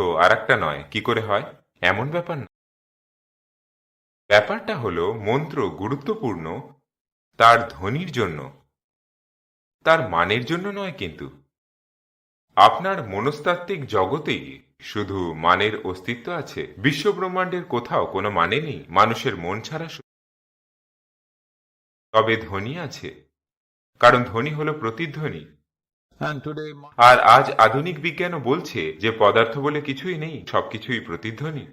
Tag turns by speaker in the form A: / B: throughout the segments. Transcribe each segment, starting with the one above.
A: তো আর একটা নয়, কি করে হয়? এমন ব্যাপার না। ব্যাপারটা হলো, মন্ত্র গুরুত্বপূর্ণ, তার ধ্বনির জন্য। তার মানের জন্য নয় কিন্তু। আপনার মনস্তাত্ত্বিক জগতেই শুধু মানের অস্তিত্ব আছে। বিশ্বব্রহ্মাণ্ডের কোথাও কোনো মানে নেই, মানুষের মন ছাড়া তবে ধ্বনি আছে। কারণ ধ্বনি হলো প্রতিধ্বনি। আর আজ আধুনিক বিজ্ঞানও বলছে যে পদার্থ বলে কিছুই নেই সবকিছুই প্রতিধ্বনি।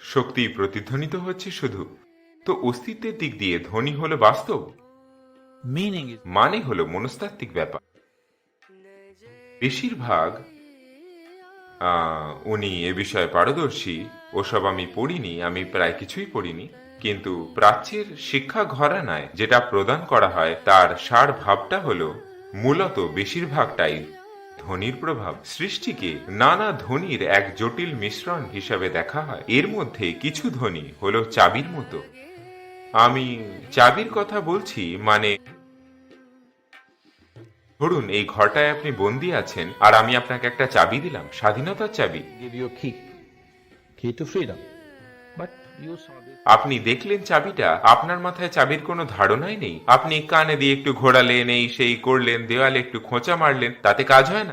A: শক্তি প্রতিধ্বনিত হচ্ছে শুধু। তো অস্তিত্বের দিক দিয়ে ধ্বনি হলো বাস্তব? মানে হলো মনস্তাত্ত্বিক ব্যাপার। বেশিরভাগ আহ, উনি এ বিষয়ে পারদর্শী ওসব আমি পড়িনি আমি প্রায় কিছুই পড়িনি। কিন্তু প্রাচ্যের শিক্ষা ঘরানায় যেটা প্রদান করা হয় তার সার ভাবটা হলো মূলত বেশিরভাগটাই ধ্বনির প্রভাব। সৃষ্টিকে নানা ধ্বনির এক জটিল মিশ্রণ হিসাবে দেখা হয়। এর মধ্যে কিছু ধ্বনি হলো চাবির মতো। আমি চাবির কথা বলছি মানে ধরুন, এই ঘরটায় আপনি বন্দি আছেন আর আমি আপনাকে একটা চাবি দিলাম, স্বাধীনতার চাবি. আপনি দেখলেন চাবিটা? আপনার মাথায় চাবির কোনো ধারণাই নেই। আপনি কানে দিয়ে একটু ঘোরালেন এই সেই করলেন দেওয়ালে একটু খোঁচা মারলেন তাতে কাজ হয় না।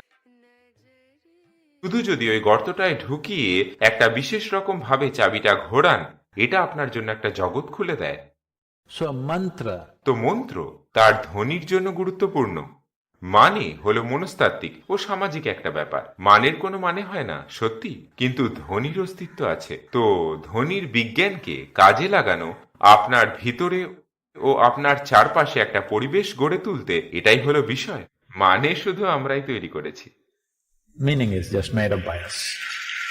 A: শুধু যদি ওই গর্তটায় ঢুকিয়ে একটা বিশেষ রকম ভাবে চাবিটা ঘোরান এটা আপনার জন্য একটা জগৎ খুলে দেয়। তো মন্ত্র তার ধ্বনির জন্য গুরুত্বপূর্ণ। মানে হলো মনস্তাত্ত্বিক ও সামাজিক একটা ব্যাপার। মানের কোনো মানে হয় না, সত্যি। কিন্তু ধ্বনির অস্তিত্ব আছে। তো ধ্বনির বিজ্ঞানকে কাজে লাগানো, আপনার ভিতরে ও আপনার চারপাশে একটা পরিবেশ গড়ে তুলতে এটাই হলো বিষয়। মানে শুধু আমরাই তৈরি করেছি।
B: Is just made up by us.